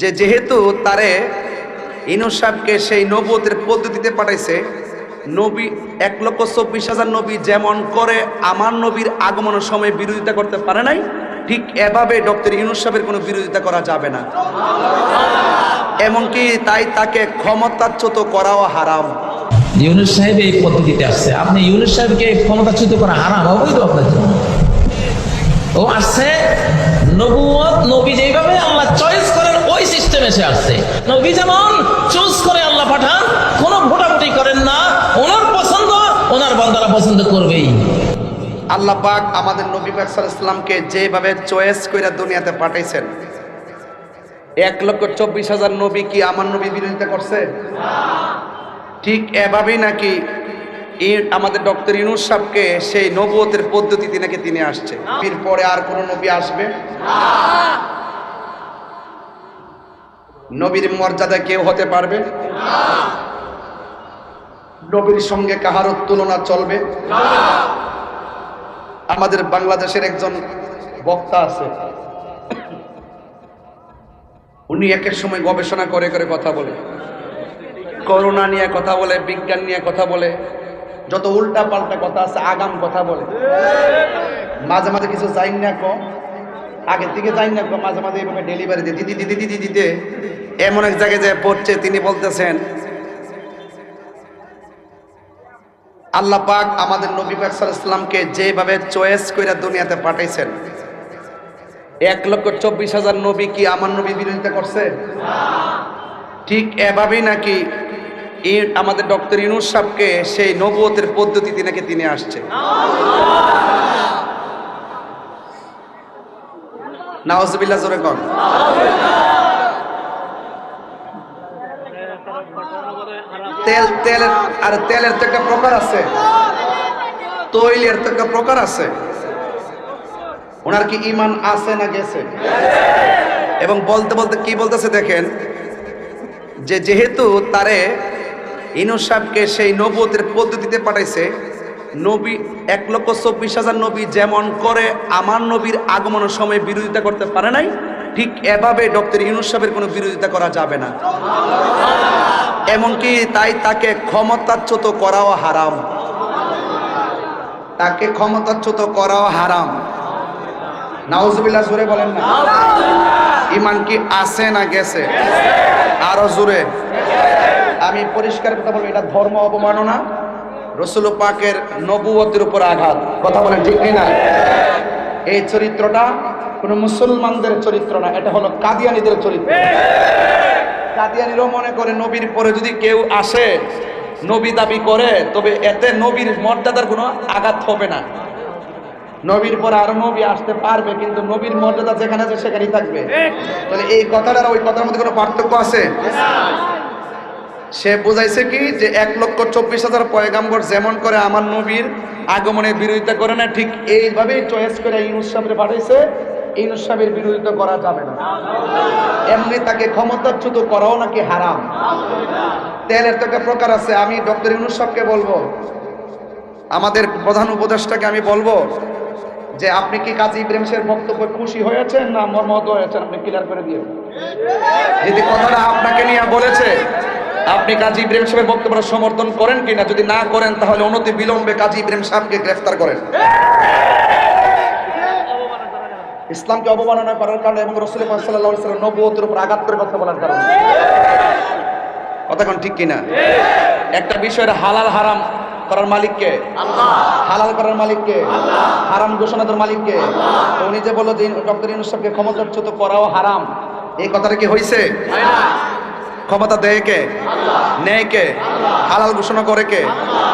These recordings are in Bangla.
যে যেহেতু তারে ইনুস সেই নবতের পদ্ধতিতে পাঠাইছে, নবী এক লক্ষ চব্বিশ হাজার নবী যেমন করে, আমার নবীর আগমনের সময় বিরোধিতা করতে পারে নাই, ঠিক এভাবে ডক্টর ইউনুস কোনো বিরোধিতা করা যাবে না। এমনকি তাই তাকে ক্ষমতাচ্যুত করাও হারাম। ইউনুস সাহেব এই পদ্ধতিতে আসছে। আপনি ইউনুস সাহেবকে ক্ষমতাচ্যুত করা হারাম, অবৈধ আপনার জন্য। ও আসছে নবুয়ত, নবী যেভাবে আল্লাহ চয়েস ওই আসছে। নবী যেমন চুজ করে আল্লাহ পাঠান কোনো ভোটাভুটি করেন না ওনার পছন্দ ওনার বান্দারা পছন্দ করবেই। আল্লাহ পাক আমাদের নবী পাক সাল্লাল্লাহু আলাইহি সাল্লামকে যেভাবে চয়েস করে দুনিয়াতে পাঠাইছেন। এক লক্ষ চব্বিশ হাজার নবী কি আমার নবী বিরোধিতা করছে? ঠিক এভাবেই নাকি আমাদের ডক্টর ইউনুস সাহেবকে সেই নবুয়তের পদ্ধতিতে নাকি তিনি আসছে। এর পরে আর কোন নবী আসবে? নবীর মর্যাদা কেউ হতে পারবে? নবীর সঙ্গে কাহারও তুলনা চলবে? আমাদের বাংলাদেশের একজন বক্তা আছে। উনি একের সময় গবেষণা করে করে কথা বলে। করোনা নিয়ে কথা বলে, বিজ্ঞান নিয়ে কথা বলে। যত উল্টা পাল্টা কথা আছে, আগাম কথা বলে। মাঝে মাঝে কিছু যাই না কম আগের থেকে যাই না কম মাঝে মাঝে এইভাবে ডেলিভারি দিদি দিদি দিদি দিতে এমন এক জায়গায় যে পড়ছে, তিনি বলতেছেন, আল্লাহ পাক আমাদের নবী পাক সাল্লামকে যেভাবে চয়েস করে দুনিয়াতে পাঠাইছেন, এক লক্ষ চব্বিশ হাজার নবী কি আমার নবী বিরোধিতা করছে? ঠিক এভাবেই নাকি আমাদের ডক্টর ইউনুস সাহেবকে সেই নবুয়তের পদ্ধতিতে নাকি তিনি আসছে। নাওজবিল্লাহ, জোরে কন। তেল, তেলের, আর তেলের তো একটা প্রকার আছে। তৈলের তো একটা প্রকার আছে। ওনার কি ইমান আছে না গেছে? এবং বলতে বলতে কি বলতেছে দেখেন, যে যেহেতু তারে ইনুস সাহেবকে সেই নবতের পদ্ধতিতে পাঠাইছে, নবী, এক লক্ষ চব্বিশ হাজার নবী যেমন করে, আমার নবীর আগমনের সময় বিরোধিতা করতে পারে নাই, ঠিক এভাবে ডক্টর ইউনুস সাহেবের কোনো বিরোধিতা করা যাবে না। এমনকি তাই তাকে ক্ষমতাচ্যুত করাও হারাম। তাকে ক্ষমতাচ্যুত করাও হারাম। নাউজুবিল্লাহ, জোরে বলেন না। ইমান কি আছে না গেছে? আরও জোরে। আমি পরিষ্কার কথা বলব, এটা ধর্ম অবমাননা। রসুল পাকের নবুয়তের উপর আঘাত। কথা বলেন ঠিক না? এই চরিত্রটা কোনো মুসলমানদের চরিত্র না, এটা হলো কাদিয়ানিদের চরিত্র। কাদিয়ানিরও মনে করে নবীর পরে যদি কেউ আসে, নবী দাবি করে, তবে এতে নবীর মর্যাদার কোনো আঘাত হবে না। নবীর পর আরও নবী আসতে পারবে, কিন্তু নবীর মর্যাদা যেখানে আছে সেখানেই থাকবে। তাহলে এই কথাটার ওই কথার মধ্যে কোনো পার্থক্য আছে? সে বুঝাইছে কি যে এক লক্ষ চব্বিশ হাজার পয়গাম্বর যেমন করে আমার নবীর আগমনের বিরোধিতা করে না, ঠিক এইভাবেই চয়েস করে ইউনুস সাহেবের পাঠাইছে। ইউনুস সাহেবের বিরোধিতা করা যাবে না। এমনি তাকে ক্ষমতাচ্যুত করাও নাকি হারাম? তেলের তো একটা প্রকার আছে, আমি ডক্টর ইউনুস বলব, আমাদের প্রধান উপদেষ্টাকে আমি বলব যে আপনি কি কাজী ইব্রাহিম সাহের বক্তব্য খুশি হয়েছেন না মর্মহত হয়েছেন? আপনি ক্লিয়ার করে দিও যদি কথাটা আপনাকে নিয়ে বলেছে, আপনি কাজী ইব্রাহিম সাহেবের বক্তব্য সমর্থন করেন কিনা? যদি না করেন, তাহলে অনতি বিলম্বে কাজী ইব্রাহিম সাহেবকে গ্রেফতার করেন। ইসলামকে অবমাননা করার কারণে এবং রসুল সাল্লাহ নবুতের উপর আঘাত করে কথা বলার কারণে। কথাক্ষণ ঠিক কিনা? একটা বিষয়ের হালাল হারাম করার মালিককে? হালাল করার মালিককে? হারাম ঘোষণাদের মালিককে? উনি যে বলল ডক্টর ইউনুসকে ক্ষমতাচ্যুত করাও হারাম, এই কথাটা কি হয়েছে ক্ষমতা দেয় কে? নেয় কে? হালাল ঘোষণা করে কে?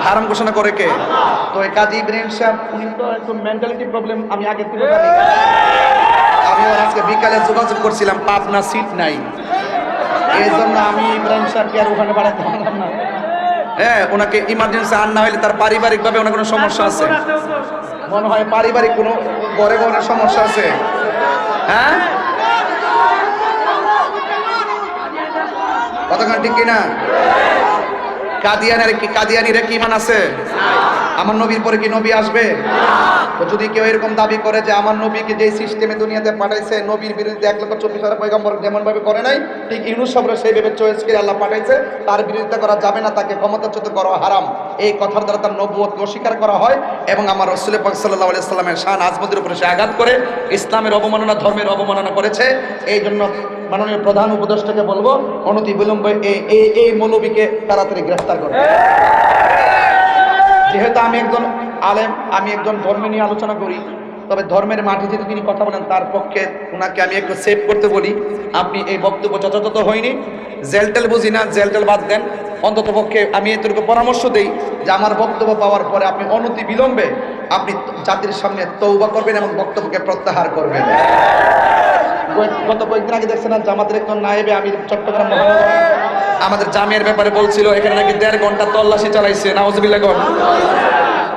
হারাম ঘোষণা করে কে? তো এই কাজী ইব্রাহিম সাহেব উনি তো একটু মেন্টালিটি প্রবলেম আমি আগে থেকে জানি আমি আজকে বিকালে যোগাযোগ করছিলাম পাবনা সিট নাই। এই জন্য আমি ইব্রাহিম সাহেবকে আর ওখানে বাড়াতে পারলাম না। হ্যাঁ ওনাকে ইমার্জেন্সি আর না হলে তার পারিবারিকভাবে ওনার কোনো সমস্যা আছে? মনে হয় পারিবারিক কোনো ঘরে ঘরে সমস্যা আছে। হ্যাঁ? কতক্ষণ ঠিক কিনা? কাদিয়ানের কি কাদিয়ানিরে কি ইমান আছে? আমার নবীর পরে কি নবী আসবে? যদি কেউ এরকম দাবি করে যে আমার নবীকে যে সিস্টেমে দুনিয়াতে পাঠাইছে, নবীর বিরুদ্ধে এক লক্ষ চব্বিশ হাজার পয়গম্বর যেমন ভাবে করে নাই, ঠিক ইউনুস সেই ভেবে চয়েস করে আল্লাহ পাঠাইছে, তার বিরুদ্ধে করা যাবে না, তাকে ক্ষমতাচ্যুত করা হারাম। এই কথার দ্বারা তার নবুয়তকে অস্বীকার করা হয় এবং আমার রসুল পাক সাল্লাহ আলাইসাল্লামের শান আজমদের উপরে সে আঘাত করে, ইসলামের অবমাননা, ধর্মের অবমাননা করেছে। এই জন্য মাননীয় প্রধান উপদেষ্টাকে বলব, অনতি বিলম্বে এই এই মৌলবীকে তাড়াতাড়ি গ্রেফতার করবে যেহেতু আমি একজন আলেম, আমি একজন ধর্ম নিয়ে আলোচনা করি, তবে ধর্মের মাঠে যদি তিনি কথা বলেন, তার পক্ষে ওনাকে আমি একটু সেভ করতে বলি। আপনি এই বক্তব্য যথাযথ হয়নি। জেলটেল বুঝি না, জেলটেল বাদ দেন। অন্তত পক্ষে আমি এতটুকু পরামর্শ দিই যে আমার বক্তব্য পাওয়ার পরে আপনি অনতি বিলম্বে আপনি জাতির সামনে তৌবা করবেন এবং বক্তব্যকে প্রত্যাহার করবেন। না, জামাতের আমি চট্টগ্রাম আমাদের জামিয়ার ব্যাপারে বলছিল, এখানে নাকি দেড় ঘণ্টা তল্লাশি চালাইছে, নাউজবিল্লাহ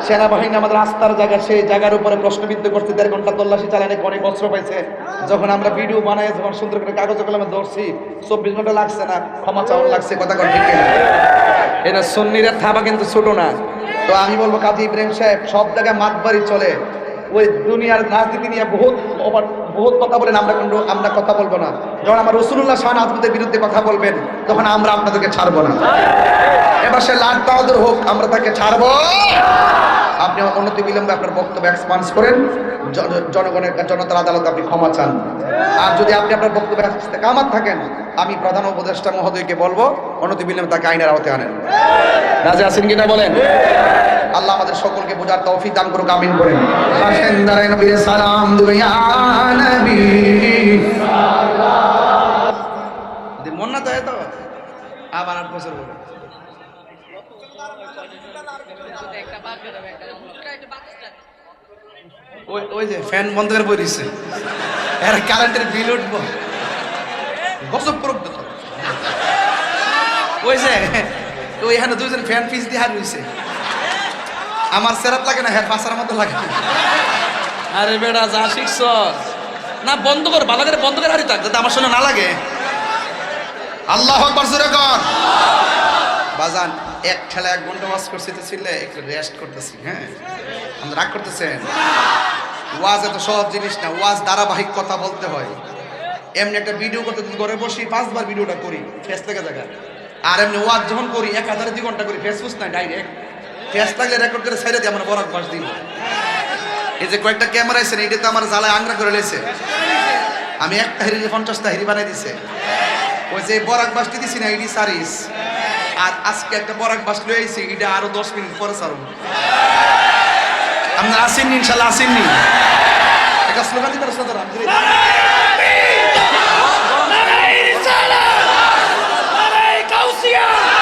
সেনাবাহিনী আমাদের আস্থার জায়গা, সেই জায়গার উপরে প্রশ্নবিদ্ধ করছে, দেড় ঘণ্টা তল্লাশি চালানে অনেক অস্ত্র পাইছে। যখন আমরা ভিডিও বানাই, যখন সুন্দর করে কাগজ কলমে ধরছি, চব্বিশ ঘণ্টা লাগছে না, ক্ষমা চাওয়ার লাগছে, কথা কথা ঠিক? এটা সন্নিরা থাবা কিন্তু ছোট না। তো আমি বলব, কাজী ইব্রাহিম সাহেব, সব জায়গায় মাতবাড়ি চলে। ওই দুনিয়ার রাজনীতি নিয়ে বহুত ওভার- বহুত কথা বলেন, আমরা কিন্তু আমরা কথা বলব না। যখন আমার রসুল্লাহ শাহ আজমদের বিরুদ্ধে কথা বলবেন, তখন আমরা আপনাদেরকে ছাড়বো না। এবার সে লাট বাহাদুর হোক, আমরা তাকে ছাড়বো। আপনি অনতি বিলম্বে আপনার বক্তব্য এক্সপান্স করেন। জনগণের জনতার আদালত আপনি ক্ষমা চান। আর যদি আপনি আপনার বক্তব্য কামাত থাকেন, আমি প্রধান উপদেষ্টা মহোদয়কে বলব অনতি বিলম্বে তাকে আইনের আওতায় আনেন। রাজা আছেন কিনা বলেন? আল্লাহ আমাদের সকলকে বোঝার তৌফিক দান করুক, আমিন করেন। ওই যে ফ্যান করে দুইজন ফ্যান পিস দিয়ে হার হইছে আমার সেরাত লাগে না হ্যাঁ পাশার মতো লাগে। আরে বেড়া যা শিখছ। না বন্ধ কর ভালো করে বন্ধ করে হারি থাক যাতে আমার সঙ্গে না লাগে। আল্লাহ আকবার জোরে কর। বাজান এক ঠেলা এক ঘণ্টা ওয়াজ করছি তো ছিলে একটু রেস্ট করতেছি হ্যাঁ? আমরা রাগ করতেছেন? ওয়াজ এত সহজ জিনিস না ওয়াজ ধারাবাহিক কথা বলতে হয়। এমনি একটা ভিডিও করতে যদি ঘরে বসি পাঁচবার ভিডিওটা করি ফেস থেকে জায়গা আর এমনি ওয়াজ যখন করি এক হাজার দুই ঘণ্টা করি ফেসবুক না ডাইরেক্ট ফেস থাকলে রেকর্ড করে ছেড়ে দিয়ে আমরা বরাক বাস দিন। এই যে কয়েকটা ক্যামেরা আছে এটা তো আমার জ্বালায় আংরা করে লেছে। আমি একটা হেরি পঞ্চাশটা হেরি বানাই দিছে। ওই যে বরাক বাসটি দিছি না এটি সারিস। আর আজকে একটা বরাক বাস লয়ে আইছি, এটা আরও দশ মিনিট পরে সারুন আপনারা আসেননি, ইনশাল্লাহ আসেননি। একটা স্লোগান দিতে রাস্তা